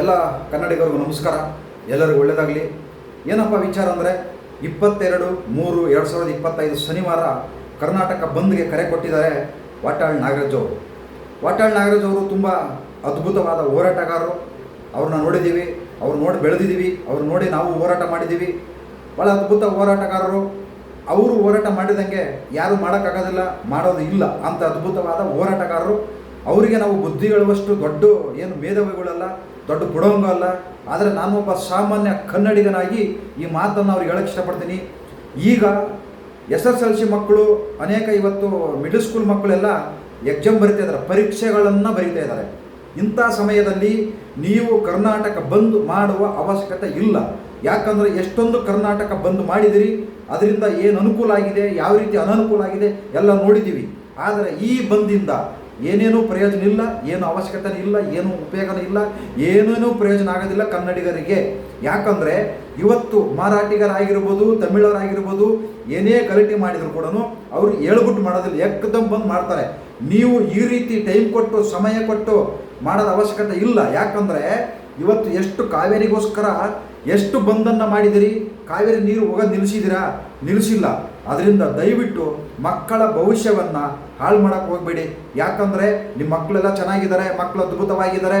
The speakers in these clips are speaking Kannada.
ಎಲ್ಲ ಕನ್ನಡಿಗರಿಗೂ ನಮಸ್ಕಾರ. ಎಲ್ಲರಿಗೂ ಒಳ್ಳೆಯದಾಗಲಿ ಏನಪ್ಪ ವಿಚಾರ ಅಂದರೆ, ಇಪ್ಪತ್ತೆರಡು ಮೂರು ಎರಡು ಸಾವಿರದ ಇಪ್ಪತ್ತೈದು ಶನಿವಾರ ಕರ್ನಾಟಕ ಬಂದ್ಗೆ ಕರೆ ಕೊಟ್ಟಿದ್ದಾರೆ ವಾಟಾಳ್ ನಾಗರಾಜ್ ಅವರು. ವಾಟಾಳ್ ನಾಗರಾಜ್ ಅವರು ತುಂಬ ಅದ್ಭುತವಾದ ಹೋರಾಟಗಾರರು. ಅವ್ರನ್ನ ನೋಡಿದ್ದೀವಿ, ಅವ್ರು ನೋಡಿ ಬೆಳೆದಿದ್ದೀವಿ, ಅವ್ರು ನೋಡಿ ನಾವು ಹೋರಾಟ ಮಾಡಿದ್ದೀವಿ. ಭಾಳ ಅದ್ಭುತ ಹೋರಾಟಗಾರರು. ಅವರು ಹೋರಾಟ ಮಾಡಿದಂಗೆ ಯಾರು ಮಾಡೋಕ್ಕಾಗೋದಿಲ್ಲ, ಮಾಡೋದು ಇಲ್ಲ ಅಂತ ಅದ್ಭುತವಾದ ಹೋರಾಟಗಾರರು. ಅವರಿಗೆ ನಾವು ಬುದ್ಧಿ ಹೇಳುವಷ್ಟು ದೊಡ್ಡ ಏನು ಮೇಧಾವಿಗಳಲ್ಲ. ದೊಡ್ಡ ಬುಡವಂಗ ಅಲ್ಲ. ಆದರೆ ನಾನು ಒಬ್ಬ ಸಾಮಾನ್ಯ ಕನ್ನಡಿಗನಾಗಿ ಈ ಮಾತನ್ನು ಅವ್ರಿಗೆ ಹೇಳಕ್ಕೆ ಇಷ್ಟಪಡ್ತೀನಿ. ಈಗ ಎಸ್ ಎಸ್ ಎಲ್ ಸಿ ಮಕ್ಕಳು, ಅನೇಕ ಇವತ್ತು ಮಿಡಲ್ ಸ್ಕೂಲ್ ಮಕ್ಕಳೆಲ್ಲ ಎಕ್ಸಾಮ್ ಬರಿತಾ ಇದ್ದಾರೆ, ಪರೀಕ್ಷೆಗಳನ್ನು ಬರಿತಾ ಇದ್ದಾರೆ. ಇಂಥ ಸಮಯದಲ್ಲಿ ನೀವು ಕರ್ನಾಟಕ ಬಂದ್ ಮಾಡುವ ಅವಶ್ಯಕತೆ ಇಲ್ಲ. ಯಾಕಂದರೆ ಎಷ್ಟೊಂದು ಕರ್ನಾಟಕ ಬಂದ್ ಮಾಡಿದಿರಿ, ಅದರಿಂದ ಏನು ಅನುಕೂಲ ಆಗಿದೆ, ಯಾವ ರೀತಿ ಅನನುಕೂಲ ಆಗಿದೆ ಎಲ್ಲ ನೋಡಿದ್ದೀವಿ. ಆದರೆ ಈ ಬಂದಿಂದ ಏನೇನೂ ಪ್ರಯೋಜನ ಇಲ್ಲ, ಏನು ಅವಶ್ಯಕತೆ ಇಲ್ಲ, ಏನು ಉಪಯೋಗನೂ ಇಲ್ಲ, ಏನೇನೂ ಪ್ರಯೋಜನ ಆಗೋದಿಲ್ಲ ಕನ್ನಡಿಗರಿಗೆ. ಯಾಕಂದರೆ ಇವತ್ತು ಮರಾಠಿಗರಾಗಿರ್ಬೋದು, ತಮಿಳರಾಗಿರ್ಬೋದು, ಏನೇ ಗಲಾಟೆ ಮಾಡಿದ್ರು ಕೂಡ ಅವರು ಹೇಳ್ಬಿಟ್ಟು ಮಾಡೋದಿಲ್ಲ, ಎಕ್ದಮ್ ಬಂದ್ ಮಾಡ್ತಾರೆ. ನೀವು ಈ ರೀತಿ ಟೈಮ್ ಕೊಟ್ಟು, ಸಮಯ ಕೊಟ್ಟು ಮಾಡೋದ ಅವಶ್ಯಕತೆ ಇಲ್ಲ. ಯಾಕಂದರೆ ಇವತ್ತು ಎಷ್ಟು ಕಾವೇರಿಗೋಸ್ಕರ, ಎಷ್ಟು ಬಂದನ್ನು ಮಾಡಿದಿರಿ, ಕಾವೇರಿ ನೀರು ಹೋಗೋದು ನಿಲ್ಲಿಸಿದಿರಾ ನಿಲ್ಲಿಸಿಲ್ಲ ಅದರಿಂದ ದಯವಿಟ್ಟು ಮಕ್ಕಳ ಭವಿಷ್ಯವನ್ನು ಹಾಳು ಮಾಡೋಕ್ಕೆ ಹೋಗಬೇಡಿ. ಯಾಕಂದರೆ ನಿಮ್ಮ ಮಕ್ಕಳೆಲ್ಲ ಚೆನ್ನಾಗಿದ್ದಾರೆ ಮಕ್ಕಳು ಅದ್ಭುತವಾಗಿದ್ದಾರೆ.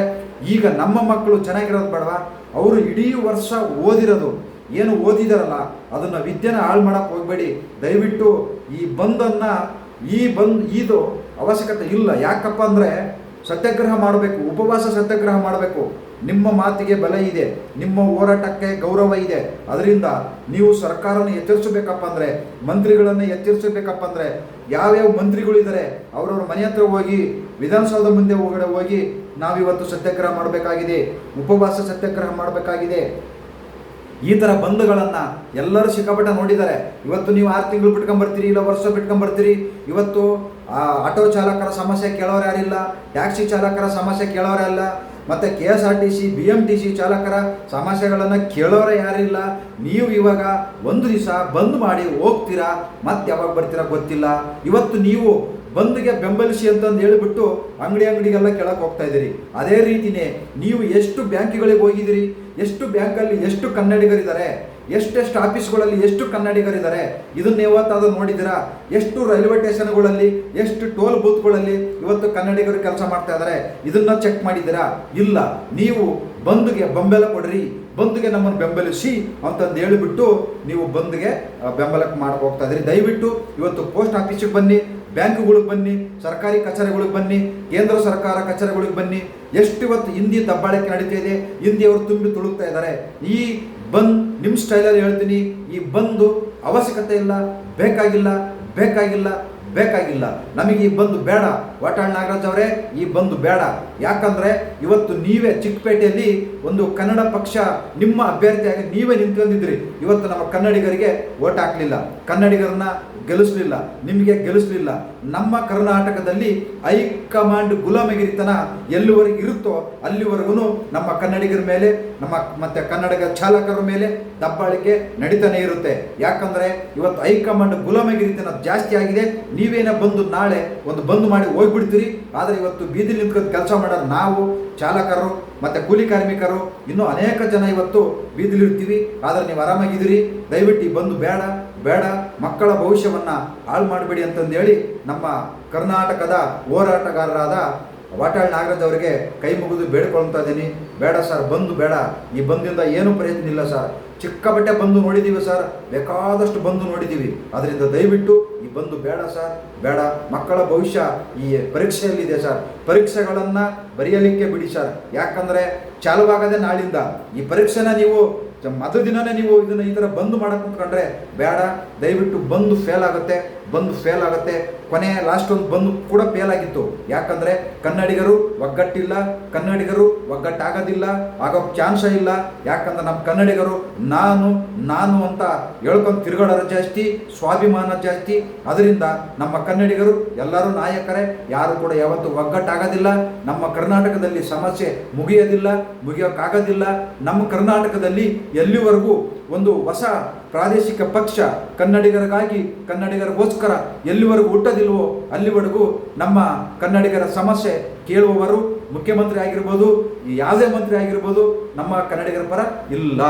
ಈಗ ನಮ್ಮ ಮಕ್ಕಳು ಚೆನ್ನಾಗಿರೋದು ಬೇಡವಾ? ಅವರು ಇಡೀ ವರ್ಷ ಓದಿರೋದು. ಏನು ಓದಿದಾರಲ್ಲ, ಅದನ್ನು ವಿದ್ಯೆನ ಹಾಳು ಮಾಡೋಕ್ಕೆ ಹೋಗಬೇಡಿ. ದಯವಿಟ್ಟು ಈ ಬಂದನ್ನು, ಈ ಬಂದ್, ಇದು ಅವಶ್ಯಕತೆ ಇಲ್ಲ. ಯಾಕಪ್ಪ ಅಂದರೆ ಸತ್ಯಾಗ್ರಹ ಮಾಡಬೇಕು, ಉಪವಾಸ ಸತ್ಯಾಗ್ರಹ ಮಾಡಬೇಕು. ನಿಮ್ಮ ಮಾತಿಗೆ ಬೆಲೆ ಇದೆ, ನಿಮ್ಮ ಹೋರಾಟಕ್ಕೆ ಗೌರವ ಇದೆ. ಅದರಿಂದ ನೀವು ಸರ್ಕಾರನ ಎಚ್ಚರಿಸಬೇಕಪ್ಪ ಅಂದರೆ, ಮಂತ್ರಿಗಳನ್ನು ಎಚ್ಚರಿಸಬೇಕಪ್ಪ ಅಂದರೆ, ಯಾವ್ಯಾವ ಮಂತ್ರಿಗಳಿದ್ದಾರೆ ಅವರವ್ರ ಮನೆ ಹತ್ರ ಹೋಗಿ ವಿಧಾನಸೌಧ ಮುಂದೆ ಒಳಗಡೆ ಹೋಗಿ ನಾವಿವತ್ತು ಸತ್ಯಾಗ್ರಹ ಮಾಡಬೇಕಾಗಿದೆ, ಉಪವಾಸ ಸತ್ಯಾಗ್ರಹ ಮಾಡಬೇಕಾಗಿದೆ. ಈ ಥರ ಬಂಧುಗಳನ್ನು ಎಲ್ಲರೂ ಸಿಕ್ಕಾಪಟ್ಟೆ ನೋಡಿದ್ದಾರೆ. ಇವತ್ತು ನೀವು ಆರು ತಿಂಗಳು ಬಿಟ್ಕೊಂಬರ್ತೀರಿ, ಇಲ್ಲ ವರ್ಷ ಬಿಟ್ಕೊಂಬರ್ತೀರಿ, ಇವತ್ತು ಆಟೋ ಚಾಲಕರ ಸಮಸ್ಯೆ ಕೇಳೋರು ಯಾರಿಲ್ಲ, ಟ್ಯಾಕ್ಸಿ ಚಾಲಕರ ಸಮಸ್ಯೆ ಕೇಳೋರೇ ಅಲ್ಲ ಮತ್ತು K S R T C B M T C ಚಾಲಕರ ಸಮಸ್ಯೆಗಳನ್ನು ಕೇಳೋರೇ ಯಾರಿಲ್ಲ. ನೀವು ಇವಾಗ ಒಂದು ದಿವಸ ಬಂದ್ ಮಾಡಿ ಹೋಗ್ತೀರಾ? ಮತ್ತೆ ಯಾವಾಗ ಬರ್ತೀರಾ ಗೊತ್ತಿಲ್ಲ. ಇವತ್ತು ನೀವು ಬಂದ್ಗೆ ಬೆಂಬಲಿಸಿ ಅಂತಂದು ಹೇಳಿಬಿಟ್ಟು ಅಂಗಡಿ ಅಂಗಡಿಗೆಲ್ಲ ಕೆಳಕ್ಕೆ ಹೋಗ್ತಾ ಇದ್ದೀರಿ. ಅದೇ ರೀತಿನೇ ನೀವು ಎಷ್ಟು ಬ್ಯಾಂಕ್ಗಳಿಗೆ ಹೋಗಿದ್ದೀರಿ? ಎಷ್ಟು ಬ್ಯಾಂಕಲ್ಲಿ ಎಷ್ಟು ಕನ್ನಡಿಗರಿದ್ದಾರೆ? ಎಷ್ಟೆಷ್ಟು ಆಫೀಸ್ಗಳಲ್ಲಿ ಎಷ್ಟು ಕನ್ನಡಿಗರಿದ್ದಾರೆ? ಇದನ್ನ ಯಾವತ್ತಾದರೂ ನೋಡಿದ್ದೀರಾ? ಎಷ್ಟು ರೈಲ್ವೆ ಸ್ಟೇಷನ್ಗಳಲ್ಲಿ ಎಷ್ಟು ಟೋಲ್ ಬೂತ್ಗಳಲ್ಲಿ ಇವತ್ತು ಕನ್ನಡಿಗರು ಕೆಲಸ ಮಾಡ್ತಾ ಇದ್ದಾರೆ? ಇದನ್ನ ಚೆಕ್ ಮಾಡಿದ್ದೀರಾ? ಇಲ್ಲ. ನೀವು ಬಂದ್ಗೆ ಬೆಂಬಲ ಕೊಡ್ರಿ. ಬಂದ್ಗೆ ನಮ್ಮನ್ನು ಬೆಂಬಲಿಸಿ ಅಂತಂದು ಹೇಳಿಬಿಟ್ಟು ನೀವು ಬಂದ್ಗೆ ಬೆಂಬಲಕ್ಕೆ ಮಾಡಕ್ಕೆ ಹೋಗ್ತಾ ಇದ್ರಿ ದಯವಿಟ್ಟು ಇವತ್ತು ಪೋಸ್ಟ್ ಆಫೀಸಿಗೆ ಬನ್ನಿ, ಬ್ಯಾಂಕ್ಗಳಿಗೆ ಬನ್ನಿ, ಸರ್ಕಾರಿ ಕಚೇರಿಗಳಿಗೆ ಬನ್ನಿ, ಕೇಂದ್ರ ಸರ್ಕಾರ ಕಚೇರಿಗಳಿಗೆ ಬನ್ನಿ. ಎಷ್ಟು ಇವತ್ತು ಹಿಂದಿ ದಬ್ಬಾಳಿಕೆ ನಡೀತಾ ಇದೆ ಹಿಂದಿಯವರು ತುಂಬಿ ತುಳುಕ್ತಾ ಇದ್ದಾರೆ. ಈ ಬಂದ್ ನಿಮ್ಮ ಸ್ಟೈಲಲ್ಲಿ ಹೇಳ್ತೀನಿ ಈ ಬಂದು ಅವಶ್ಯಕತೆ ಇಲ್ಲ ಬೇಕಾಗಿಲ್ಲ ಬೇಕಾಗಿಲ್ಲ ಬೇಕಾಗಿಲ್ಲ. ನಮಗೆ ಈ ಬಂದು ಬೇಡ. ವಾಟಾಳ್ ನಾಗರಾಜ್ ಅವರೇ, ಈ ಬಂದು ಬೇಡ. ಯಾಕಂದ್ರೆ ಇವತ್ತು ನೀವೇ ಚಿಕ್ಕಪೇಟೆಯಲ್ಲಿ ಒಂದು ಕನ್ನಡ ಪಕ್ಷ ನಿಮ್ಮ ಅಭ್ಯರ್ಥಿಯಾಗಿ ನೀವೇ ನಿಂತ್ಕೊಂಡಿದ್ರಿ ಇವತ್ತು ನಮ್ಮ ಕನ್ನಡಿಗರಿಗೆ ಓಟ್ ಹಾಕಲಿಲ್ಲ. ಕನ್ನಡಿಗರನ್ನ ಗೆಲ್ಲಿಸ್ಲಿಲ್ಲ. ನಿಮಗೆ ಗೆಲ್ಲಿಸ್ಲಿಲ್ಲ. ನಮ್ಮ ಕರ್ನಾಟಕದಲ್ಲಿ ಹೈಕಮಾಂಡ್ ಗುಲಾಮಗಿರಿತನ ಎಲ್ಲಿವರೆಗೆ ಇರುತ್ತೋ ಅಲ್ಲಿವರೆಗೂ ನಮ್ಮ ಕನ್ನಡಿಗರ ಮೇಲೆ, ನಮ್ಮ ಮತ್ತೆ ಕನ್ನಡಿಗ ಚಾಲಕರ ಮೇಲೆ ದಬ್ಬಾಳಿಕೆ ನಡೀತಾನೆ ಇರುತ್ತೆ. ಯಾಕಂದ್ರೆ ಇವತ್ತು ಹೈಕಮಾಂಡ್ ಗುಲಾಮಗಿರಿತನ ಜಾಸ್ತಿ ಆಗಿದೆ. ನೀವೇನೇ ಬಂದು ನಾಳೆ ಒಂದು ಬಂದ್ ಮಾಡಿ ಹೋಗ್ಬಿಡ್ತೀರಿ. ಆದರೆ ಇವತ್ತು ಬೀದಿ ನಿಂತ್ಕೊಂಡು ಕೆಲಸ ಮಾಡೋದು ನಾವು, ಚಾಲಕರು, ಮತ್ತು ಕೂಲಿ ಕಾರ್ಮಿಕರು, ಇನ್ನೂ ಅನೇಕ ಜನ ಇವತ್ತು ಬೀದಿಲಿರ್ತೀವಿ. ಆದರೆ ನೀವು ಆರಾಮಾಗಿದ್ದೀರಿ. ದಯವಿಟ್ಟು ಈ ಬಂದು ಬೇಡ ಬೇಡ. ಮಕ್ಕಳ ಭವಿಷ್ಯವನ್ನು ಹಾಳು ಮಾಡಬೇಡಿ ಅಂತಂದೇಳಿ ನಮ್ಮ ಕರ್ನಾಟಕದ ಹೋರಾಟಗಾರರಾದ ವಾಟಾಳ್ ನಾಗರಾಜ್ ಅವರಿಗೆ ಕೈ ಮುಗಿದು ಬೇಡ್ಕೊಳ್ತಾ ಇದ್ದೀನಿ. ಬೇಡ ಸರ್, ಬಂದು ಬೇಡ. ಈ ಬಂದಿಂದ ಏನು ಪ್ರಯತ್ನ ಇಲ್ಲ ಸರ್. ಚಿಕ್ಕಪಟ್ಟೆ ಬಂದು ನೋಡಿದ್ದೀವಿ ಸರ್ ಬೇಕಾದಷ್ಟು ಬಂದು ನೋಡಿದ್ದೀವಿ ಅದರಿಂದ ದಯವಿಟ್ಟು, ಈ ಬಂದು ಬೇಡ ಸರ್ ಬೇಡ. ಮಕ್ಕಳ ಭವಿಷ್ಯ ಈ ಪರೀಕ್ಷೆಯಲ್ಲಿದೆ ಸರ್ ಪರೀಕ್ಷೆಗಳನ್ನು ಬರೆಯಲಿಕ್ಕೆ ಬಿಡಿ ಸರ್ ಯಾಕಂದರೆ ಚಾಲುವಾಗದೆ ನಾಳಿಂದ. ಈ ಪರೀಕ್ಷೆನ ನೀವು ಮೊದಲ ದಿನನೇ ನೀವು ಇದನ್ನ ಈ ಥರ ಬಂದ್ ಮಾಡಕ್ಕೆ ಕುಂತ್ಕೊಂಡ್ರೆ ಬೇಡ. ದಯವಿಟ್ಟು ಬಂದು ಫೇಲ್ ಆಗುತ್ತೆ. ಬಂದು ಫೇಲ್ ಆಗುತ್ತೆ. ಕೊನೆ ಲಾಸ್ಟ್ ಒಂದು ಬಂದು ಕೂಡ ಫೇಲ್ ಆಗಿತ್ತು. ಯಾಕಂದ್ರೆ ಕನ್ನಡಿಗರು ಒಗ್ಗಟ್ಟಿಲ್ಲ. ಕನ್ನಡಿಗರು ಒಗ್ಗಟ್ಟಾಗೋದಿಲ್ಲ. ಆಗೋ ಚಾನ್ಸ ಇಲ್ಲ. ಯಾಕಂದ್ರೆ ನಮ್ಮ ಕನ್ನಡಿಗರು ನಾನು ನಾನು ಅಂತ ಹೇಳ್ಕೊಂಡು ತಿರುಗಾಡೋರು ಜಾಸ್ತಿ, ಸ್ವಾಭಿಮಾನ ಜಾಸ್ತಿ. ಅದರಿಂದ ನಮ್ಮ ಕನ್ನಡಿಗರು ಎಲ್ಲರೂ ನಾಯಕರೇ. ಯಾರು ಕೂಡ ಯಾವತ್ತೂ ಒಗ್ಗಟ್ಟಾಗೋದಿಲ್ಲ. ನಮ್ಮ ಕರ್ನಾಟಕದಲ್ಲಿ ಸಮಸ್ಯೆ ಮುಗಿಯೋದಿಲ್ಲ, ಮುಗಿಯೋಕ್ಕಾಗೋದಿಲ್ಲ. ನಮ್ಮ ಕರ್ನಾಟಕದಲ್ಲಿ ಎಲ್ಲಿವರೆಗೂ ಒಂದು ಹೊಸ ಪ್ರಾದೇಶಿಕ ಪಕ್ಷ ಕನ್ನಡಿಗರಿಗಾಗಿ, ಕನ್ನಡಿಗರಿಗೋಸ್ಕರ ಎಲ್ಲಿವರೆಗೂ ಹುಟ್ಟದಿಲ್ವೋ ಅಲ್ಲಿವರೆಗೂ ನಮ್ಮ ಕನ್ನಡಿಗರ ಸಮಸ್ಯೆ ಕೇಳುವವರು ಮುಖ್ಯಮಂತ್ರಿ ಆಗಿರ್ಬೋದು, ಯಾವುದೇ ಮಂತ್ರಿ ಆಗಿರ್ಬೋದು ನಮ್ಮ ಕನ್ನಡಿಗರ ಪರ ಇಲ್ಲ.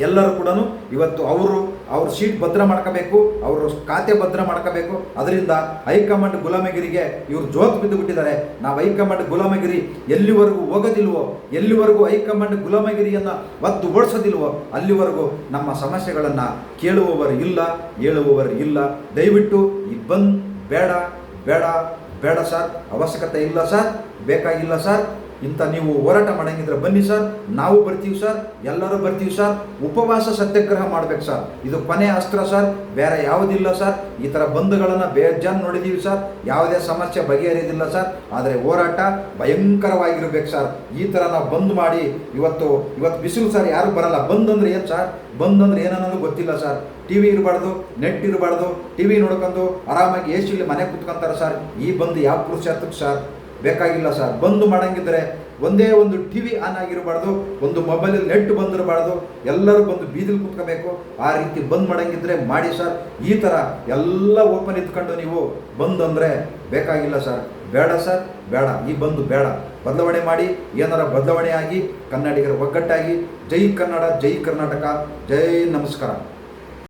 ಎಲ್ಲರೂ ಕೂಡ ಇವತ್ತು ಅವರು ಅವ್ರ ಸೀಟ್ ಭದ್ರ ಮಾಡ್ಕೋಬೇಕು, ಅವರು ಖಾತೆ ಭದ್ರ ಮಾಡ್ಕೋಬೇಕು. ಅದರಿಂದ ಹೈಕಮಾಂಡ್ ಗುಲಾಮಗಿರಿಗೆ ಇವರು ಜೋತ್ ಬಿದ್ದು ಬಿಟ್ಟಿದ್ದಾರೆ ನಾವು ಹೈಕಮಾಂಡ್ ಗುಲಾಮಗಿರಿ ಎಲ್ಲಿವರೆಗೂ ಹೋಗೋದಿಲ್ವೋ, ಎಲ್ಲಿವರೆಗೂ ಹೈಕಮಾಂಡ್ ಗುಲಾಮಗಿರಿಯನ್ನು ಒತ್ತು ಓಡಿಸೋದಿಲ್ವೋ, ಅಲ್ಲಿವರೆಗೂ ನಮ್ಮ ಸಮಸ್ಯೆಗಳನ್ನು ಕೇಳುವವರು ಇಲ್ಲ, ಹೇಳುವವರು ಇಲ್ಲ. ದಯವಿಟ್ಟು ಈ ಬಂದ್ ಬೇಡ ಬೇಡ ಬೇಡ ಸರ್. ಅವಶ್ಯಕತೆ ಇಲ್ಲ ಸರ್. ಬೇಕಾಗಿಲ್ಲ ಸರ್. ಇಂಥ ನೀವು ಹೋರಾಟ ಮಾಡಂಗಿದ್ರೆ ಬನ್ನಿ ಸರ್, ನಾವು ಬರ್ತೀವಿ ಸರ್, ಎಲ್ಲರೂ ಬರ್ತೀವಿ ಸರ್, ಉಪವಾಸ ಸತ್ಯಾಗ್ರಹ ಮಾಡ್ಬೇಕು ಸರ್. ಇದು ಕೊನೆ ಅಸ್ತ್ರ ಸರ್, ಬೇರೆ ಯಾವುದಿಲ್ಲ ಸರ್. ಈ ಥರ ಬಂಧುಗಳನ್ನು ಬೇಜಾನ್ ನೋಡಿದ್ದೀವಿ ಸರ್. ಯಾವುದೇ ಸಮಸ್ಯೆ ಬಗೆಹರಿಯೋದಿಲ್ಲ ಸರ್. ಆದರೆ ಹೋರಾಟ ಭಯಂಕರವಾಗಿರ್ಬೇಕು ಸರ್. ಈ ಥರ ನಾವು ಬಂದ್ ಮಾಡಿ, ಇವತ್ತು ಇವತ್ತು ಬಿಸಿಲು ಸರ್, ಯಾರು ಬರಲ್ಲ. ಬಂದ್ ಅಂದ್ರೆ ಏನು ಸರ್? ಬಂದ್ ಅಂದ್ರೆ ಏನನ್ನೋದು ಗೊತ್ತಿಲ್ಲ ಸರ್. ಟಿ ವಿ ಇರಬಾರ್ದು, ನೆಟ್ ಇರಬಾರ್ದು, ಟಿ ವಿ ನೋಡ್ಕೊಂಡು ಆರಾಮಾಗಿ ಎ ಸಿಲಿ ಮನೆ ಕುತ್ಕೊಂತಾರೆ ಸರ್. ಈ ಬಂದು ಯಾವ ಪುರುಷಾರ್ಥಕ್ಕೆ ಸರ್? ಬೇಕಾಗಿಲ್ಲ ಸರ್. ಬಂದು ಮಾಡಂಗಿದ್ರೆ ಒಂದೇ ಒಂದು ಟಿ ವಿ ಆನ್ ಆಗಿರಬಾರ್ದು, ಒಂದು ಮೊಬೈಲಲ್ಲಿ ನೆಟ್ ಬಂದಿರಬಾರ್ದು, ಎಲ್ಲರೂ ಬಂದು ಬೀದಿಲಿ ಕುತ್ಕೋಬೇಕು. ಆ ರೀತಿ ಬಂದ್ ಮಾಡಂಗಿದ್ರೆ ಮಾಡಿ ಸರ್. ಈ ಥರ ಎಲ್ಲ ಓಪನ್ ಇದ್ಕೊಂಡು ನೀವು ಬಂದ್ ಅಂದರೆ ಬೇಕಾಗಿಲ್ಲ ಸರ್. ಬೇಡ ಸರ್, ಬೇಡ. ಈ ಬಂದು ಬೇಡ. ಬದಲಾವಣೆ ಮಾಡಿ, ಏನಾರ ಬದಲಾವಣೆ ಆಗಿ, ಕನ್ನಡಿಗರ ಒಗ್ಗಟ್ಟಾಗಿ, ಜೈ ಕನ್ನಡ, ಜೈ ಕರ್ನಾಟಕ, ಜೈ ನಮಸ್ಕಾರ.